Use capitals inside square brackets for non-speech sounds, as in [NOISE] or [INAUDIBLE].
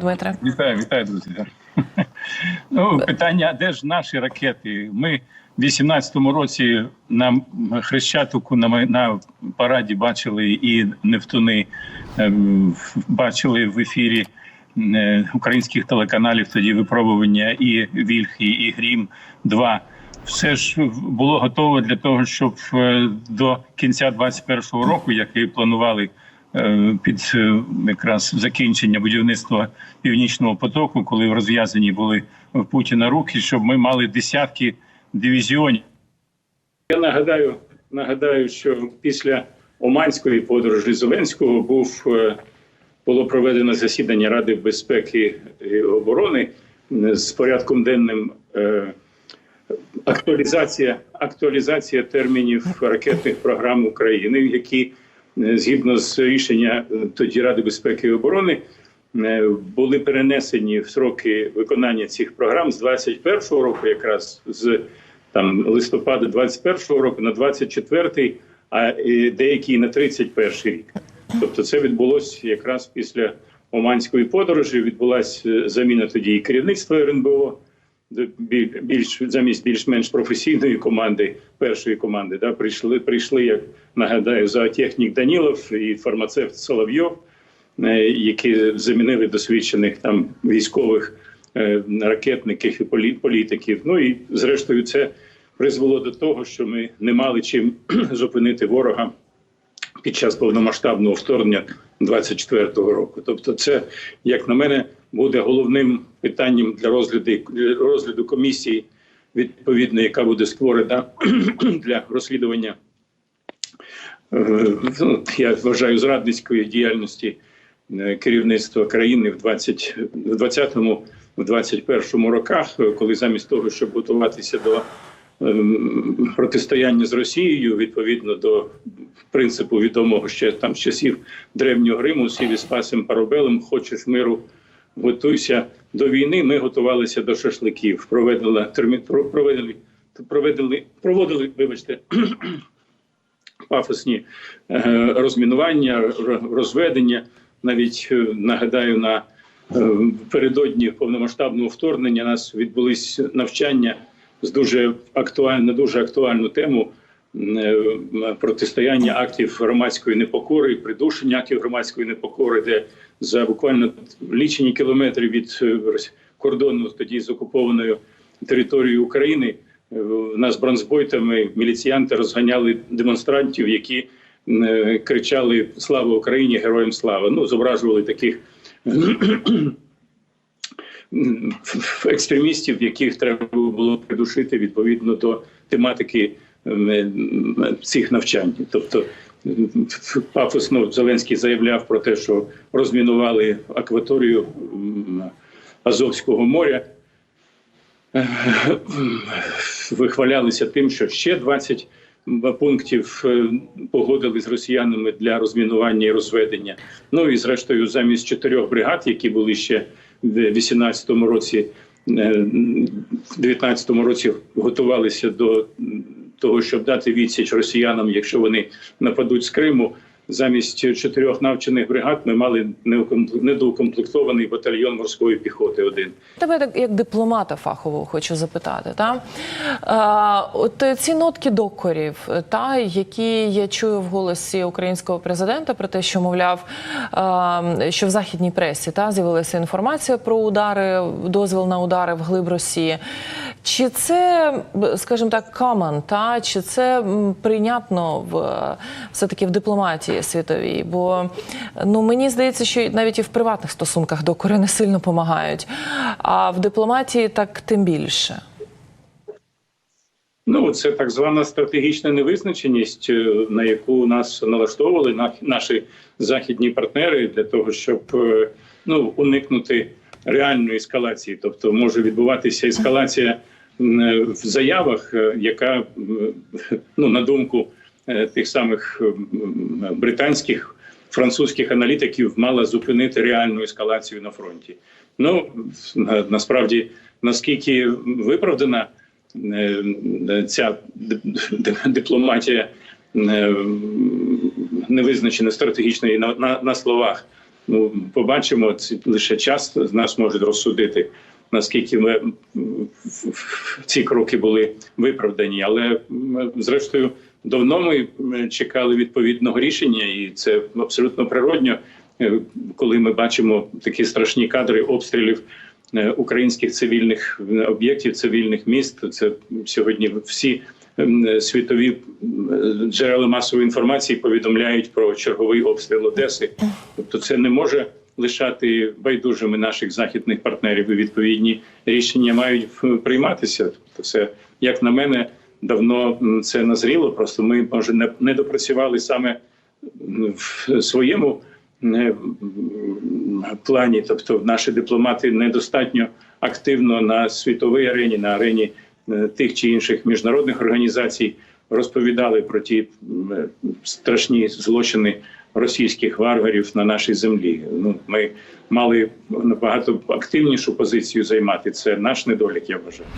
Дмитре. Вітаю, вітаю, друзі. [LAUGHS] Ну, питання, де ж наші ракети? Ми в 18-му році на Хрещатику на, на параді бачили і Нефтуни, ем, бачили в ефірі е, українських телеканалів тоді випробування і Вільхи, і Грім 2 Все ж було готово для того, щоб е, до кінця 21-го року, як і планували під е, якраз закінчення будівництва північного потоку, коли розв'язані були в Путіна руки, щоб ми мали десятки дивізіонів. Я нагадаю, нагадаю, що після Оманської подорожі Зеленського був е, було проведено засідання Ради безпеки і оборони е, з порядком денним е, актуалізація, актуалізація термінів ракетних програм України, які е, згідно з рішення е, тоді Ради безпеки і оборони. е, Були перенесені в сроки виконання цих програм з 21-го року, якраз з там листопада 21-го року на 24-й, а е, деякі на 31-й рік. Тобто, це відбулося якраз після Оманської подорожі. Відбулася заміна тоді і керівництва РНБО більш замість більш-менш професійної команди першої команди. Да, прийшли, прийшли, як нагадаю, зоотехнік Данілов і фармацевт Соловйов, е, які замінили досвідчених там військових е, ракетників і політиків. Ну і зрештою, це призвело до того, що ми не мали чим [CLEARS THROAT] зупинити ворога під час повномасштабного вторгнення 24-го року. Тобто, це, як на мене, буде головним питанням для розгляду, для розгляду комісії, відповідно, яка буде створена [CLEARS THROAT] для розслідування. е, ну, Я вважаю зрадницької діяльності е, керівництва країни в 20, в 20-му, в 21-му роках, е, коли замість того, щоб готуватися до ем, протистояння з Росією відповідно до принципу відомого ще там з часів древнього Риму, сіві спасем парабелем, хочеш миру, готуйся до війни. Ми готувалися до шашликів. Проведали термін проведали, проводили, вибачте. [CLEARS THROAT] Пафосні е, розмінування, розведення. Навіть е, нагадаю, на е, передодні повномасштабного вторгнення нас відбулись навчання з дуже актуальну, дуже актуальну тему протистояння актів громадської непокори, придушення актів громадської непокори, де за буквально лічені кілометри від е, кордону тоді з окупованою територією України е, нас бронзбойтами міліціянти розганяли демонстрантів, які е, кричали Слава Україні! Героям слава! Ну зображували таких [CLEARS THROAT] екстремістів, яких треба було придушити відповідно до тематики цих навчань. Тобто пафосно Зеленський заявляв про те, що розмінували акваторію Азовського моря. Е, Вихвалялися тим, що ще 20 пунктів е, погодили з росіянами для розмінування і розведення. Ну і зрештою, замість чотирьох бригад, які були ще в 18-му році, е, в 19-му році готувалися до того, щоб дати відсіч росіянам, якщо вони нападуть з Криму. Замість чотирьох навчених бригад ми мали недоукомплектований батальйон морської піхоти. Один Тебе так як дипломата фахового хочу запитати. Та? Е, от ці нотки докорів, та, які я чую в голосі українського президента про те, що мовляв, е, що в західній пресі та, з'явилася інформація про удари, дозвіл на удари в глиб Росії. Чи це, скажімо так, common, та? чи це прийнятно в е, все-таки в дипломатії світовій? Бо ну, мені здається, що навіть і в приватних стосунках докори не сильно допомагають, а в дипломатії так тим більше. Ну, це так звана стратегічна невизначеність, е, на яку нас налаштовували наші західні партнери для того, щоб е, ну уникнути реальної ескалації. Тобто може відбуватися ескалація в заявах, е, яка ну на думку е, тих самих британських французьких аналітиків мала зупинити реальну ескалацію на фронті. Ну насправді наскільки виправдана е, ця ди- ди- дипломатія е, невизначена стратегічної на, на, на словах. ну побачимо це лише час нас може розсудити. Наскільки ми ці кроки були виправдані, але зрештою давно ми чекали відповідного рішення, і це абсолютно природньо, е, коли ми бачимо такі страшні кадри обстрілів е, українських цивільних е, об'єктів, цивільних міст. Це сьогодні всі світові джерела масової інформації повідомляють про черговий обстріл Одеси. Тобто, це не може лишати байдужими наших західних партнерів. І відповідні рішення мають прийматися. Тобто, це як на мене давно це назріло. Просто ми може не, не допрацювали саме в своєму е, плані, тобто наші дипломати недостатньо активно на світовій арені, на арені е, тих чи інших міжнародних організацій розповідали про ті е, страшні злочини російських варварів на нашій землі. Ну ми мали набагато активнішу позицію займати. Це наш недолік, я вважаю.